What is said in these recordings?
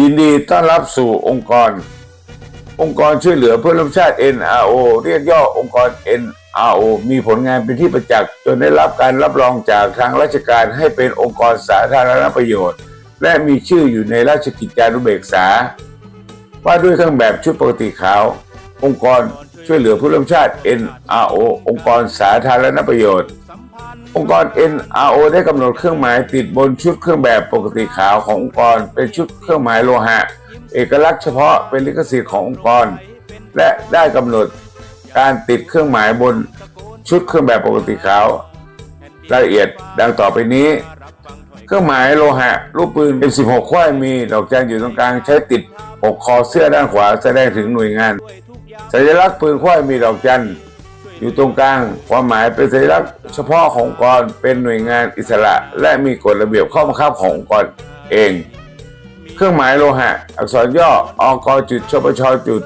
ยินดีต้อนรับสู่องค์กร องค์กรช่วยเหลือเพื่อร่วมชาติ NRO เรียกย่อองค์กร NRO มีผลงานเป็นที่ประจักษ์จนได้รับการรับรองจากทางราชการให้เป็นองค์กรสาธารณประโยชน์ และมีชื่ออยู่ในราชกิจจานุเบกษา ว่าด้วยเครื่องแบบชุดปกติขาว องค์กรช่วยเหลือผู้ร่วมชาติ NRO องค์กรสาธารณประโยชน์ องค์กร NRO ได้กำหนดเครื่องหมายติดบนชุดเครื่องแบบปกติขาวขององค์กร เป็นชุดเครื่องหมายโลหะ เอกลักษณ์เฉพาะเป็นลิขสิทธิ์ขององค์กร และได้กำหนดการติดเครื่องหมายบนชุดเครื่องแบบปกติขาวรายละเอียดดังต่อไปนี้ เครื่องหมายโลหะ รูปปืนเป็น 16ข้อยมีดอกจันอยู่ตรงกลางใช้ติดปกคอเสื้อด้านขวาแสดงถึงหน่วยงาน สัญลักษณ์ปืนข้อยมีดอกจัน อยู่ตรงกลาง ความหมายเป็นสัญลักษณ์เฉพาะขององค์กรเป็นหน่วยงานอิสระ และมีกฎระเบียบข้อบังคับขององค์กรเอง เครื่องหมายโลหะ อักษรย่ออกจุดชปชจุด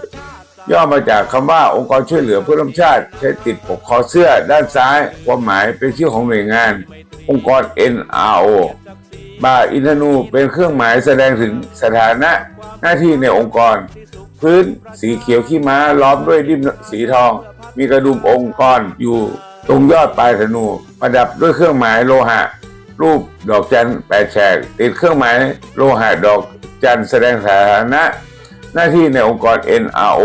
ย่อมาจากคำว่าองค์กรช่วยเหลือเพื่อร่วมชาติ ใช้ติดปกคอเสื้อด้านซ้าย ความหมายเป็นชื่อของหน่วยงาน องค์กร NRO บาอินทนูเป็นเครื่องหมายแสดงถึงสถานะหน้าที่ในองค์กร พื้นสีเขียวขี้ม้าล้อมด้วยดิมสีทอง มีกระดุมองค์กรอยู่ตรงยอดปลายธนู ประดับด้วยเครื่องหมายโลหะ รูปดอกจันแปดแฉกติดเครื่องหมายโลหะดอกจันแสดงสถานะ หน้าที่ในองค์กร NRO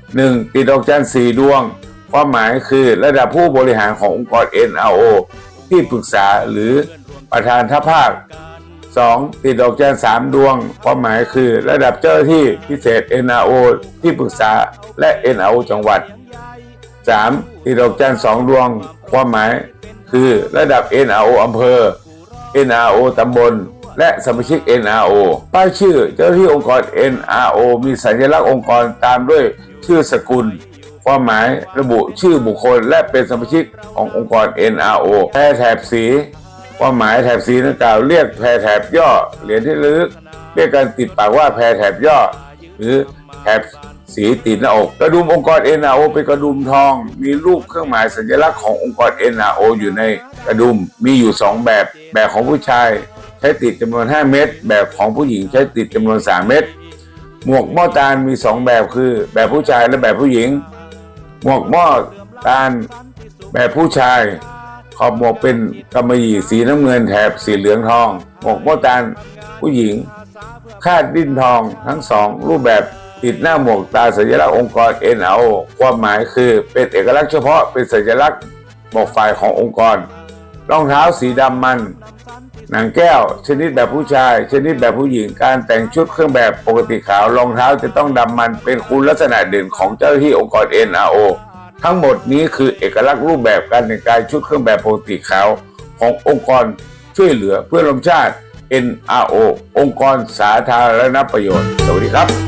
1. ติดดอกจันสี่ดวง ความหมายคือระดับผู้บริหารขององค์กร NRO ที่ปรึกษาหรือประธานทัพภาค 2. ติดดอกจันสามดวง ความหมายคือระดับเจ้าที่พิเศษ NRO ที่ปรึกษาและ NRO จังหวัด 3. ติดดอกจันสองดวง ความหมายคือระดับ NRO อำเภอ NRO ตำบล และสมาชิก NRO ป้ายชื่อเจ้าหน้าที่องค์กร NRO มีสัญลักษณ์องค์กรตามด้วยชื่อสกุล ความหมายระบุชื่อบุคคลและเป็นสมาชิกขององค์กร NRO แพรแถบสี ความหมายแถบสีดังกล่าว เรียกแพรแถบย่อเหรียญที่ลึก เรียกการติดปากว่าแพรแถบย่อ หรือแถบสีติดหน้าอกกระดุมองค์กร NRO เป็นกระดุมทอง มีรูปเครื่องหมายสัญลักษณ์ขององค์กร NRO อยู่ในกระดุมมีอยู่ 2 แบบ แบบของผู้ชาย ใช้ติดจำนวน 5 เม็ดแบบของผู้หญิงใช้ติดจำนวน 3 เม็ดหมวกหม้อตาลมี 2 แบบคือ แบบผู้ชายและแบบผู้หญิง หมวกหม้อตาลแบบผู้ชาย ขอบหมวกเป็นกำมะหยี่สีน้ำเงินแถบสีเหลืองทอง หมวกหม้อตาผู้หญิง คาดดิ้นทองทั้งสอง รูปแบบติดหน้าหมวกตาสัญลักษณ์องค์กร NRO ความหมายคือเป็นเอกลักษณ์เฉพาะเป็นสัญลักษณ์บอกฝ่ายขององค์กร รองเท้าสีดำมัน หนังแก้ว ชนิดแบบผู้ชาย ชนิดแบบผู้หญิงการแต่งชุดเครื่องแบบปกติขาวรองเท้าจะต้องดำมันเป็นคุณลักษณะเด่นของเจ้าหน้าที่องค์กร NRO ทั้งหมดนี้คือเอกลักษณ์รูปแบบการแต่งกายชุดเครื่องแบบโปรติขาว ขององค์กรช่วยเหลือเพื่อร่วมชาติ NRO องค์กรสาธารณประโยชน์ สวัสดีครับ